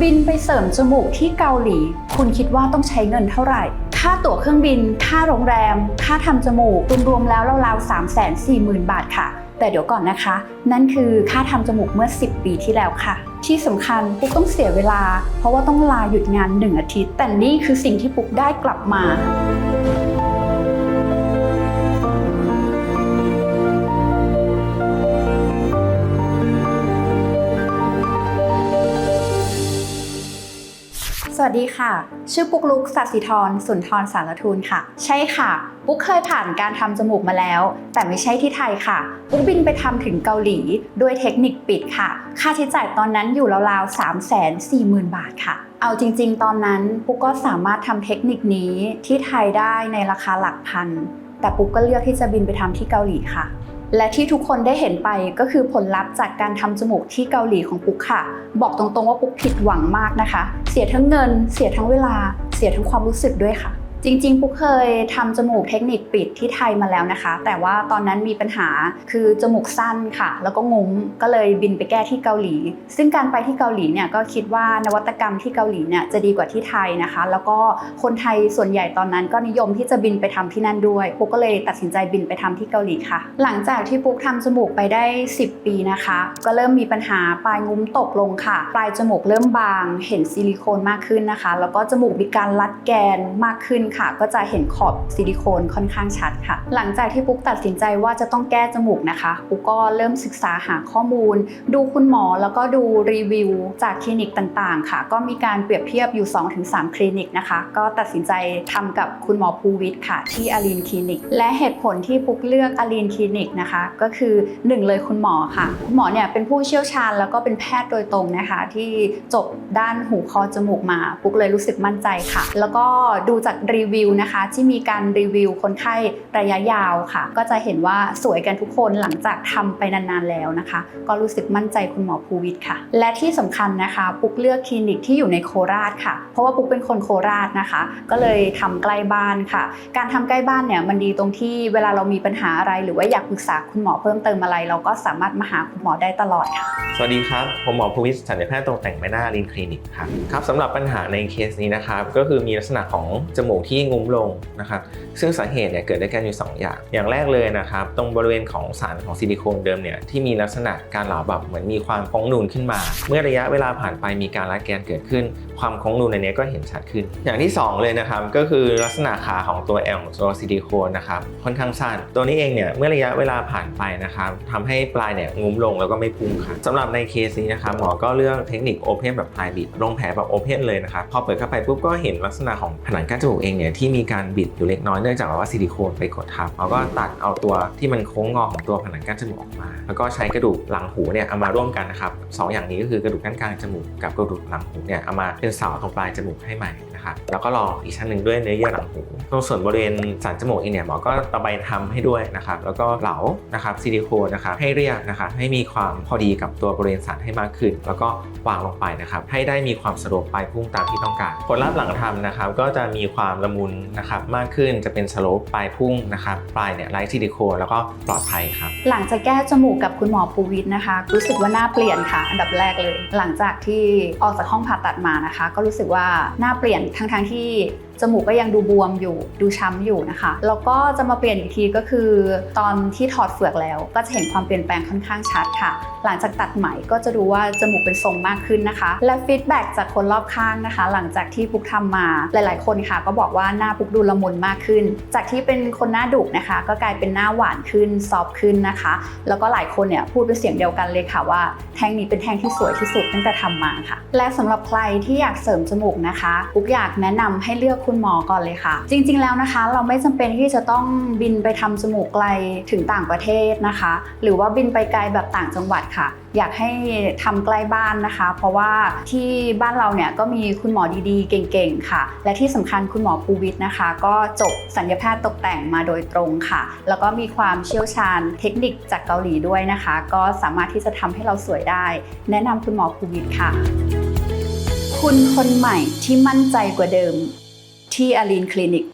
บินไปเสริมจมูกที่เกาหลี คุณคิดว่าต้องใช้เงินเท่าไหร่ ค่าตั๋วเครื่องบิน ค่าโรงแรม ค่าทำจมูก รวมๆแล้วราวๆ3 4 0 0 0 0 บาทค่ะ แต่เดี๋ยวก่อนนะคะ นั่นคือค่าทำจมูกเมื่อ 10 ปีที่แล้วค่ะ ที่สำคัญปุ๊กต้องเสียเวลา เพราะว่าต้องลาหยุดงาน 1 อาทิตย์ แต่นี่คือสิ่งที่ปุ๊กได้กลับมา วัสดีค่ะ ชื่อปุ๊กลุกสัสิธรสุนทรสารทูลค่ะ ใช่ค่ะ ปุ๊กเคยผ่านการทำจมูกมาแล้ว แต่ไม่ใช่ที่ไทยค่ะ ปุ๊กบินไปทำถึงเกาหลี ด้วยเทคนิคปิดค่ะ ค่าใช้จ่ายตอนนั้นอยู่ราวๆ3 4 0 0 0 0 บาทค่ะ เอาจริง ๆ ตอนนั้นปุ๊กก็สามารถทำเทคนิคนี้ที่ไทยได้ในราคาหลักพัน แต่ปุ๊กก็เลือกที่จะบินไปทำที่เกาหลีค่ะ และที่ทุกคนได้เห็นไปก็คือผลลัพธ์จากการทำจมูกที่เกาหลีของปุ๊กค่ะ บอกตรงๆว่าปุ๊กผิดหวังมากนะคะ เสียทั้งเงิน เสียทั้งเวลา เสียทั้งความรู้สึกด้วยค่ะ จริงๆ ปุ๊กเคยทำจมูกเทคนิคปิดที่ไทยมาแล้วนะคะ แต่ว่าตอนนั้นมีปัญหาคือจมูกสั้นค่ะ แล้วก็งุ้มก็เลยบินไปแก้ที่เกาหลี ซึ่งการไปที่เกาหลีเนี่ยก็คิดว่านวัตกรรมที่เกาหลีเนี่ยจะดีกว่าที่ไทยนะคะ แล้วก็คนไทยส่วนใหญ่ตอนนั้นก็นิยมที่จะบินไปทำที่นั่นด้วย ปุ๊กก็เลยตัดสินใจบินไปทำที่เกาหลีค่ะ หลังจากที่ปุ๊กทำจมูกไปได้ 10 ปีนะคะ ก็เริ่มมีปัญหาปลายงุ้มตกลงค่ะ ปลายจมูกเริ่มบาง เห็นซิลิโคนมากขึ้นนะคะ แล้วก็จมูกมีการรัดแกนมากขึ้นค่ะ ก็จะเห็นขอบซิลิโคนค่อนข้างชัดค่ะ หลังจากที่ปุ๊กตัดสินใจว่าจะต้องแก้จมูกนะคะปุ๊กก็เริ่มศึกษาหาข้อมูล ดูคุณหมอแล้วก็ดูรีวิวจากคลินิกต่างๆ ค่ะ ก็มีการเปรียบเทียบอยู่ 2-3 คลินิกนะคะ ก็ตัดสินใจทำกับคุณหมอภูวิทย์ค่ะ ที่อารีนคลินิก และเหตุผลที่ปุ๊กเลือกอารีนคลินิกนะคะ ก็คือหนึ่งเลยคุณหมอค่ะ คุณหมอเนี่ยเป็นผู้เชี่ยวชาญแล้วก็เป็นแพทย์โดยตรงนะคะ ที่จบด้านหูคอจมูกมา ปุ๊กเลยรู้สึกมั่นใจค่ะ แล้วก็ดูจากรีีวิวนะคะ ที่มีการรีวิวคนไข้ระยะยาวค่ะ ก็จะเห็นว่าสวยกันทุกคนหลังจากทำไปนานๆแล้วนะคะ ก็รู้สึกมั่นใจคุณหมอภูวิทย์ค่ะ และที่สำคัญนะคะปุ๊กเลือกคลินิกที่อยู่ในโคราชค่ะ เพราะว่าปุ๊กเป็นคนโคราชนะคะ ก็เลยทำใกล้บ้านค่ะ การทำใกล้บ้านเนี่ยมันดีตรงที่เวลาเรามีปัญหาอะไร หรือว่าอยากปรึกษาคุณหมอเพิ่มเติมอะไร เราก็สามารถมาหาคุณหมอได้ตลอดค่ะ สวัสดีครับ ผมหมอภูวิศสัญญแพทย์ตกแต่งใบหน้าลินคลินิกครับครับสำหรับปัญหาในเคสนี้นะครับก็คือมีลักษณะของจมูกที่งุ้มลงนะครับซึ่งสาเหตุเนี่ยเกิดได้กันอยู่ 2 อย่าง อย่างแรกเลยนะครับตรงบริเวณของสารของซิลิโคนเดิมเนี่ยที่มีลักษณะการเหลาแบบเหมือนมีความพองนูนขึ้นมา เมื่อระยะเวลาผ่านไปมีการระแกนเกิดขึ้น ความโค้งนูนในนี้ก็เห็นชัดขึ้น อย่างที่ 2 เลยนะครับ ก็คือลักษณะขาของตัวแอลของตัวซิลิโคนนะครับค่อนข้างสั้น ตัวนี้เองเนี่ยเมื่อระยะเวลาผ่านไปนะครับทำให้ปลายเนี่ยงุ้มลงแล้วก็ไม่พุ่งครับสำหรับในเคสนี้นะครับหมอก็เลือกเทคนิคโอเพนแบบปลายบิดลงแผลแบบโอเพนเลยนะครับพอเปิดเข้าไปปุ๊บก็เห็นลักษณะของผนังกั้นจมูกเองเนี่ยที่มีการบิดอยู่เล็กน้อยเนื่องจากว่าซิลิโคนไปกดทับเราก็ตัดเอาตัวที่มันโค้งงอของตัวผนังกั้นจมูกออกมา แล้วก็ใช้กระดูกหลังหูเนี่ยเอามาร่วมกันนะครับสองอย่างนี้ก็คือกระดูกกั้นกลางจมูกกับกระดูกหลังหูเนี่ยเอามาเป็นเสาตรงปลายจมูกให้ใหม่นะครับแล้วก็รองอีกชั้นหนึ่งด้วยเนื้อเยื่อหลังหูตรงส่วนบริเวณสันจมูกเองเนี่ยหมอก็ตะไบทำให้ด้วยนะครับแล้วก็เหลานะครับซิลิโคนนะครับให้เรียบนะครับให้มีความพอดีกับตัวบริเวณสันให้มากขึ้น แล้วก็วางลงไปนะครับให้ได้มีความสะดวกปลายพุ่งตามที่ต้องการผลลัพธ์หลังทำนะครับก็จะมีความละมุนนะครับมากขึ้นจะเป็นสโลปปลายพุ่งนะครับปลายเนี่ยไร้ซิลิโคนแล้วก็ปลอดภัยครับหลังจากแก้จมูกกับคุณหมอภูวิทย์นะคะ รู้สึกว่าหน้าเปลี่ยนค่ะ อันดับแรกเลย หลังจากที่ออกจากห้องผ่าตัดมานะคะก็รู้สึกว่าน่าเปลี่ยนทั้งๆที่ จมูกก็ยังดูบวมอยู่ ดูช้ำอยู่นะคะ แล้วก็จะมาเปลี่ยนอีกทีก็คือ ตอนที่ถอดเฟือกแล้ว ก็จะเห็นความเปลี่ยนแปลงค่อนข้างชัดค่ะ หลังจากตัดไหมก็จะดูว่าจมูกเป็นทรงมากขึ้นนะคะ และฟีดแบ็กจากคนรอบข้างนะคะ หลังจากที่ปุกทำมาหลาย ๆ คนค่ะ ก็บอกว่าหน้าปุกดูละมุนมากขึ้น จากที่เป็นคนหน้าดุนะคะ ก็กลายเป็นหน้าหวานขึ้นซอฟขึ้นนะคะ แล้วก็หลายคนเนี่ยพูดเป็นเสียงเดียวกันเลยค่ะว่า แท่งนี้เป็นแท่งที่สวยที่สุดตั้งแต่ทำมาค่ะ และสำหรับใครที่อยากเสริมจมูกนะคะปุ๊กอยากแนะนำให้เลือกคุณหมอก่อนเลยค่ะ จริง ๆ แล้วนะคะ เราไม่จำเป็นที่จะต้องบินไปทำจมูกไกลถึงต่างประเทศนะคะ หรือว่าบินไปไกลแบบต่างจังหวัดค่ะ อยากให้ทำใกล้บ้านนะคะ เพราะว่าที่บ้านเราเนี่ยก็มีคุณหมอดีๆ เก่งๆค่ะ และที่สำคัญคุณหมอภูวิทย์นะคะ ก็จบสัญญาแพทย์ตกแต่งมาโดยตรงค่ะ แล้วก็มีความเชี่ยวชาญเทคนิคจากเกาหลีด้วยนะคะ ก็สามารถที่จะทำให้เราสวยได้ แนะนำคุณหมอภูวิทย์ค่ะคุณคนใหม่ที่มั่นใจกว่าเดิม ที่อารีนคลินิก